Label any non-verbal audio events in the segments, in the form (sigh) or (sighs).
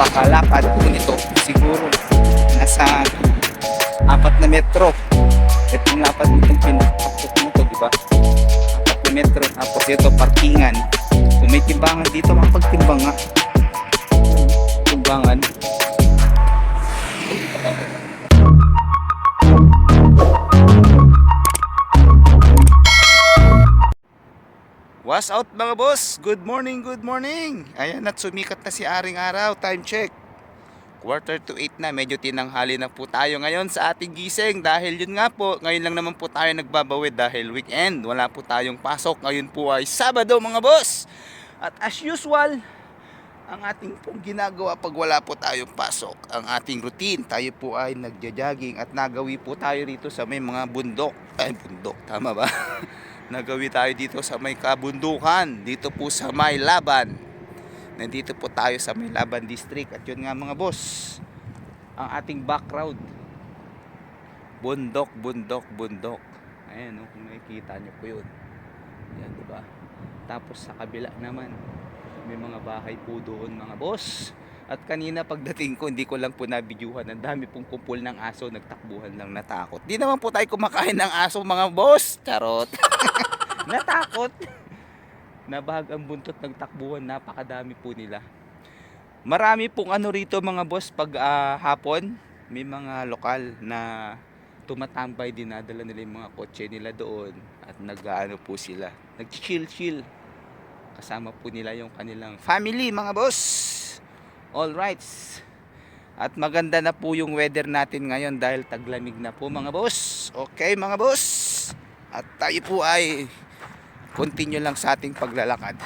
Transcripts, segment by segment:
napakalapad po nito. Siguro nasa apat na metro. Ito yung lapad nitong pinakapot nito, di ba? Apat na metro. Tapos ito, parkingan. Kung may timbangan dito, makapagtimbang nga. Timbangan. What's out mga boss? Good morning, good morning. Ayan at sumikat na si Aring Araw. Time check. Quarter to 8 na. Medyo tinanghali na po tayo ngayon sa ating gising. Dahil yun nga po, ngayon lang naman po tayo nagbabawid dahil weekend. Wala po tayong pasok. Ngayon po ay Sabado mga boss. At as usual, ang ating pong ginagawa pag wala po tayong pasok, ang ating routine, tayo po ay nagja-jogging at nagawi po tayo rito sa may mga bundok. Ay, bundok, tama ba? (laughs) nagawi tayo dito sa may kabundukan, dito po sa may laban. Nandito po tayo sa may laban district at yun nga mga boss, ang ating background. Bundok, bundok, bundok. Ayan, oh, kung nakikita nyo po yun. Yan, di ba? Tapos sa kabila naman, may mga bahay po doon mga boss. At kanina pagdating ko, hindi ko lang po nabidyuhan. Ang dami pong kumpul ng aso, nagtakbuhan lang natakot. Di naman po tayo kumakain ng aso mga boss. Charot. (laughs) natakot. Nabahag ang buntot nagtakbuhan, napakadami po nila. Marami pong ano rito mga boss pag ah, hapon, may mga lokal na tumatambay, dinadala nila yung mga kotse nila doon at nag-ano po sila, nag-chill-chill kasama po nila yung kanilang family mga boss all rights. At maganda na po yung weather natin ngayon dahil taglamig na po mga boss. Okay mga boss. At tayo po ay continue lang sa ating paglalakad.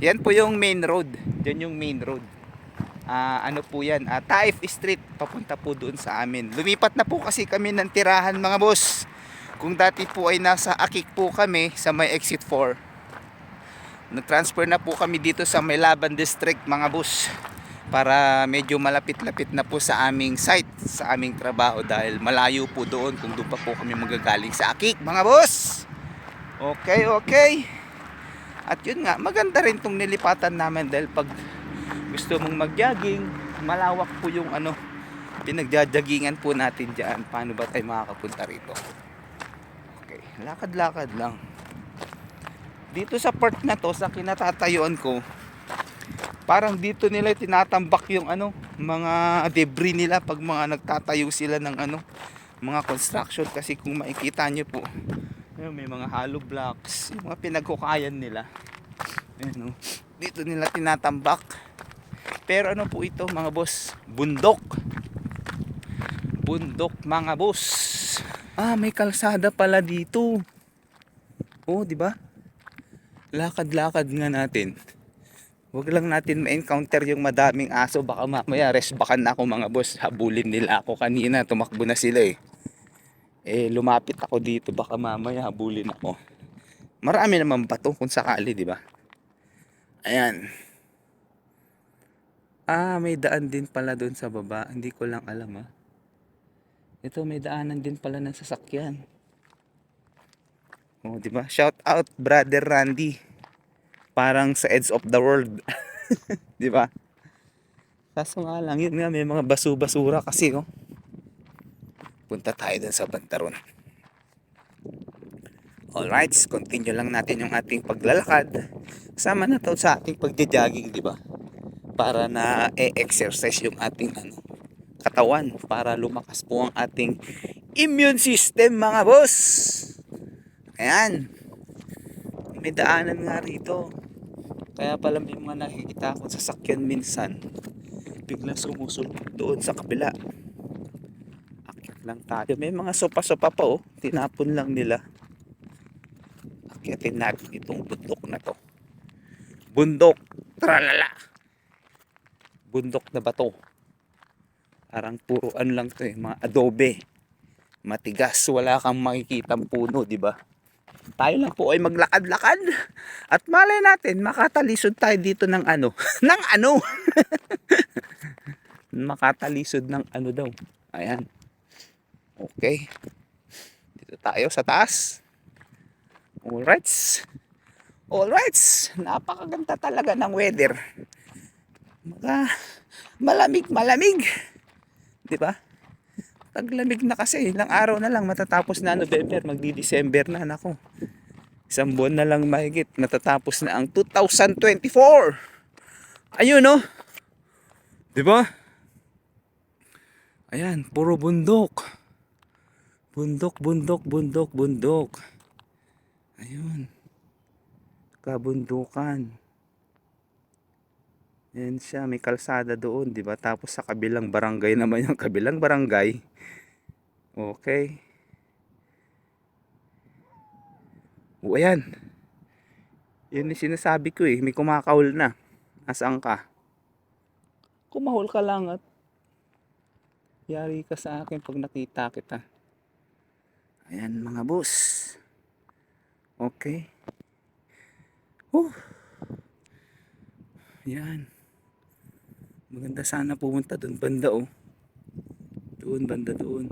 Yan po yung main road. Yan yung main road. Ah, ano po yan? Ah, Taif Street. Papunta po doon sa amin. Lumipat na po kasi kami ng tirahan mga boss. Kung dati po ay nasa Akik po kami sa may exit 4 nag-transfer na po kami dito sa Maylaban District mga boss para medyo malapit-lapit na po sa aming site sa aming trabaho dahil malayo po doon kung doon pa po kami magagaling sa Akik mga boss! Okay okay. At yun nga maganda rin tong nilipatan namin dahil pag gusto mong mag-jogging malawak po yung ano pinagjajagingan po natin dyan. Paano ba tayo makakapunta rito? Okay lakad-lakad lang. Dito sa part na to sa kinatatayuan ko parang dito nila tinatambak yung ano mga debris nila pag mga nagtatayo sila ng ano mga construction. Kasi kung makikita nyo po ayun, may mga hollow blocks yung mga pinagkukayan nila. Ayun, oh. dito nila tinatambak. Pero ano po ito mga boss? Bundok. Bundok mga boss. Ah may kalsada pala dito. Oh di ba? Lakad-lakad nga natin. Huwag lang natin ma-encounter yung madaming aso. Baka mamaya resbakan na ako mga boss. Habulin nila ako kanina. Tumakbo na sila eh. Eh lumapit ako dito. Baka mamaya habulin ako. Marami naman bato kung sakali, di ba? Ayan. Ah, may daan din pala doon sa baba. Hindi ko lang alam ah. Ito may daanan din pala ng sasakyan. Oh, di ba? Shout out brother Randy. Parang sa edge of the world. (laughs) di ba? Kaso nga lang, yun nga, may mga basu-basura kasi, oh. Punta tayo dun sa Bantaron. Alright, continue lang natin yung ating paglalakad. Kasama na to sa ating pagja-jogging, di ba? Para na e-exercise yung ating ano, katawan para lumakas po ang ating immune system, mga boss. Ayan. May daanan nga rito. Kaya pala may mga nakikita akong sasakyan minsan. Biglang sumusulpot doon sa kabila. Akit lang tayo. May mga sopa-sopa pa oh. Tinapon lang nila. Akitin natin itong bundok na to. Bundok. Tralala. Bundok na bato. Parang puruan lang to eh. Mga adobe. Matigas. Wala kang makikitang puno, di ba? Tayo lang po ay maglakad-lakad. At malay natin makatalisod tayo dito ng ano? (laughs) Ng ano? (laughs) Makatalisod ng ano daw? Ayan. Okay. Dito tayo sa taas. Alright Alright, napakaganda talaga ng weather. Mga malamig, malamig. 'Di ba? Taglamig na kasi, ilang araw na lang matatapos na November, magdi-December na nako. Isang buwan na lang mahigit, natatapos na ang 2024. Ayun no. 'Di ba? Ayan, puro bundok. Bundok, bundok, bundok, bundok. Ayun. Kabundukan. Yan siya, may kalsada doon, 'di ba? Tapos sa kabilang barangay (laughs) naman yung kabilang barangay. Okay. O ayan. Yun yung sinasabi ko eh, may kumakahol na. Asaan ka? Kumahol ka lang at yari ka sa akin pag nakita kita. Ayan mga boss. Okay. Oh. Yan. Maganda sana pumunta doon banda oh. Doon banda doon.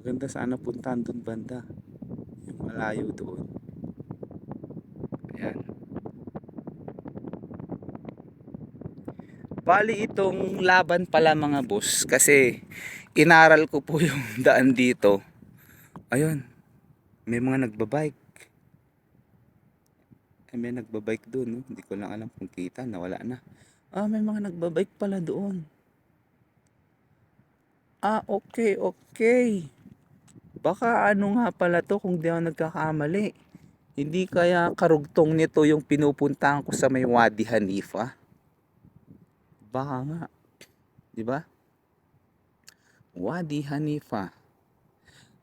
Maganda sana puntahan doon banda. Yung malayo doon. Ayan. Bali itong laban pala mga boss kasi inaral ko po (laughs) yung daan dito. Ayun. May mga nagbabike. Ay, may nagbabike doon. No? Hindi ko lang alam kung kita. Nawala na. Ah, may mga nagbabike pala doon. Ah, okay, okay. Baka ano nga pala to kung di ako nagkakamali. Hindi kaya karugtong nito yung pinupuntahan ko sa may Wadi Hanifa. Baka nga. Di ba? Wadi Hanifa.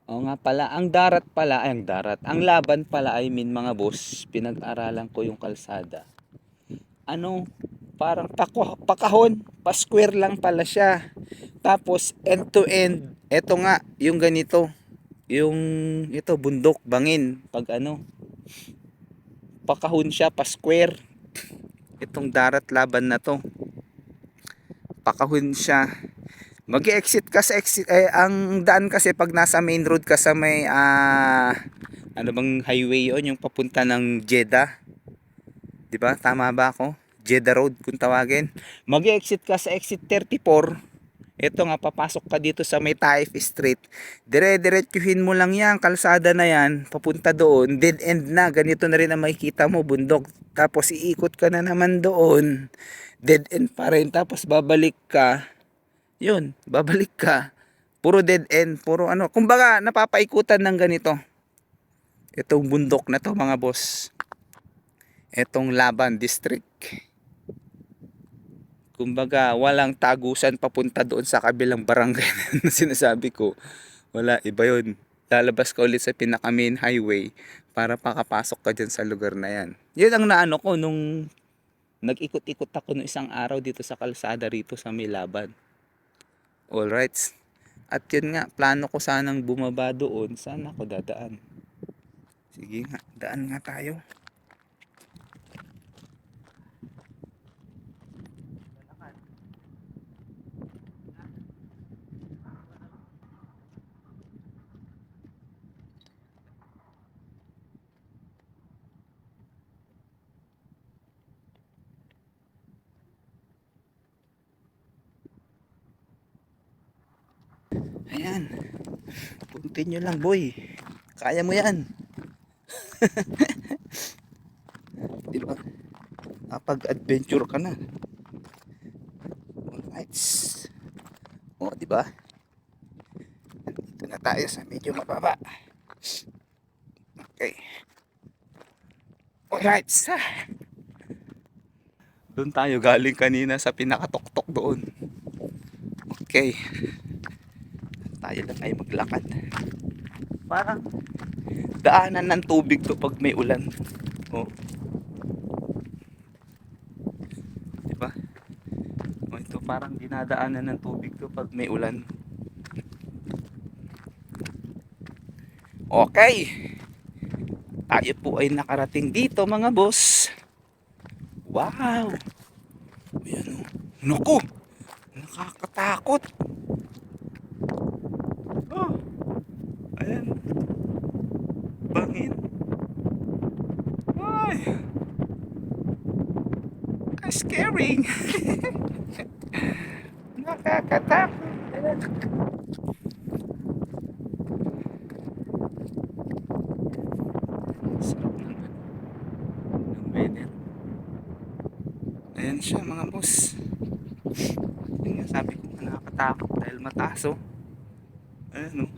Oo nga pala, ang darat pala, ay ang darat, ang laban pala ay min mga boss, pinag-aralan ko yung kalsada. Ano, parang pako, pakahon, pa-square lang pala siya. Tapos end to end, eto nga, yung ganito, yung ito bundok, bangin, pag ano, pakahon siya, pa-square. Itong darat laban na to. Pakahon siya. Mag-exit ka sa exit eh, ang daan kasi pag nasa main road ka sa may ah ano bang highway 'yon yung papunta ng Jeddah. 'Di ba? Tama ba ako? Jeddah Road kung tawagin. Mag-exit ka sa exit 34. Ito nga papasok ka dito sa may Taif Street. Dire-diretsuhin mo lang 'yan, kalsada na 'yan, papunta doon, dead end na. Ganito na rin ang makikita mo, bundok. Tapos iikot ka na naman doon. Dead end pa rin tapos babalik ka yun, babalik ka. Puro dead end, puro ano. Kumbaga, napapaikutan ng ganito. Itong bundok na to mga boss. Itong Laban District. Kumbaga, walang tagusan papunta doon sa kabilang barangay (laughs) na sinasabi ko. Wala, iba yun. Lalabas ka ulit sa pinaka main highway para pakapasok ka dyan sa lugar na yan. Yun ang naano ko nung nag-ikot-ikot ako nung isang araw dito sa kalsada rito sa may laban. Alright. At yun nga, plano ko sanang bumaba doon. Saan ako dadaan? Sige nga, daan nga tayo. Ayan. Continue lang, boy. Kaya mo yan. (laughs) di ba? Kapag-adventure ka na. Alright. O, di ba? Dito na tayo sa medyo mababa. Okay. Alright. Doon tayo galing kanina sa pinakatok-tok doon. Okay tayo lang ay maglakad. Parang daanan ng tubig to pag may ulan. Oh. diba? Oh, ito parang dinadaanan ng tubig to pag may ulan. Okay. Tayo po ay nakarating dito mga boss. Wow. Ayan o naku nakakatakot Oh. Ayan. Bangin. Ah. Ay. Ang scary. (laughs) Nakakatakot. Sarap naman. Ng weather. Ayan siya mga boss. Yun nga sabi ko nga nakakatakot dahil mataas oh. Ayan oh.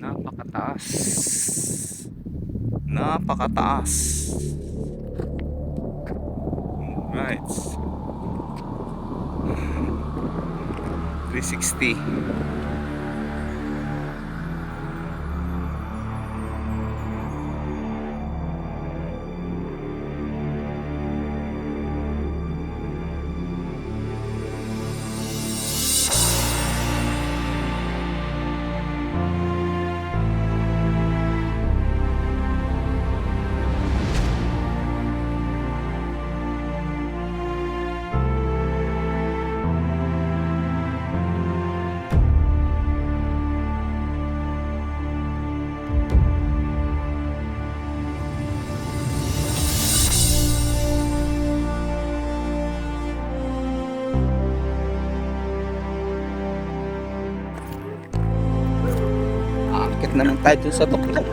Napakataas. Napakataas. Right. 360. (sighs) tayo dun sa tuktok.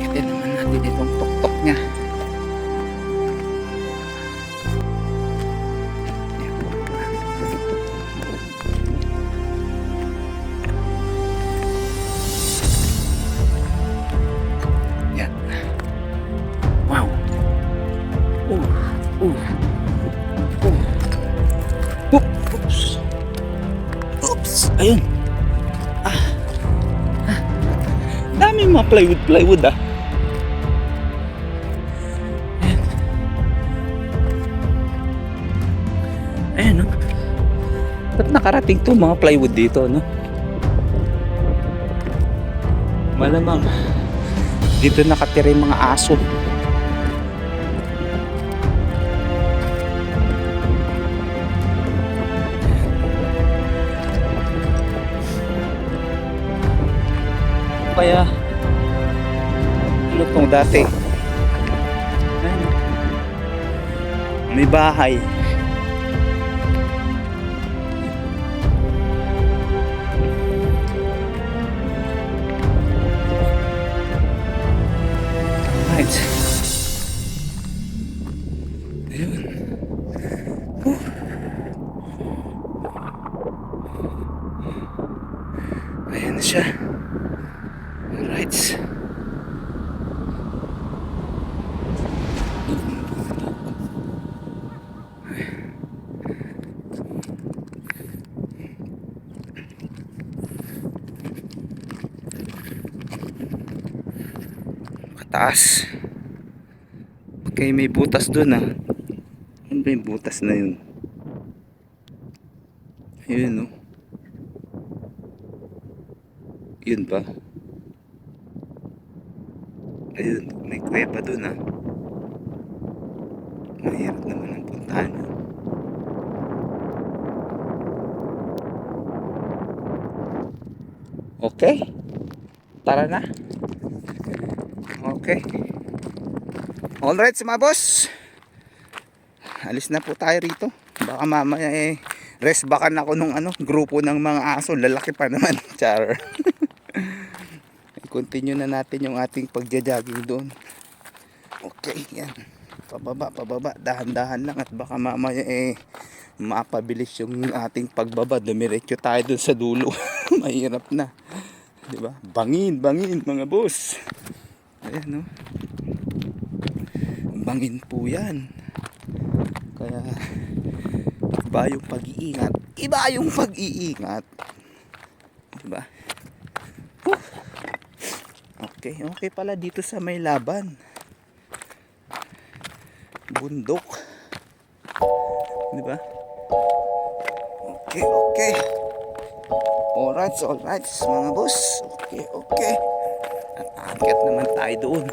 Akitin naman natin itong tuktok niya. Dami mga plywood plywood ah. Ayan. Ayan oh. Ba't nakarating to mga plywood dito no? Malamang dito nakatira yung mga aso. kaya lutong dati Ayan. may bahay right ayun Whew. ayan siya Alright. Mataas. Okay, may butas doon ah. Ano ba yung butas na yun? Ayun no. Yun pa. Ayun, may kuweba doon ah. Mahirap naman ang puntahan yun. Okay. Tara na. Okay. Alright mga boss. Alis na po tayo rito. Baka mamaya eh rest bakan ako nung ano, grupo ng mga aso. Lalaki pa naman. (laughs) Char. (laughs) continue na natin yung ating pagja-jogging doon. Okay, yan. Pababa, pababa. Dahan-dahan lang at baka mamaya eh mapabilis yung ating pagbaba. Dumiretso tayo doon sa dulo. (laughs) Mahirap na. 'Di ba? Bangin, bangin mga boss. Ayan no. Bangin po 'yan. Kaya iba yung pag-iingat. Iba yung pag-iingat. 'Di ba? Okay, okay pala dito sa may laban. Bundok. Di ba? Okay, okay. Alright, alright mga boss. Okay, okay. At aakyat naman tayo doon.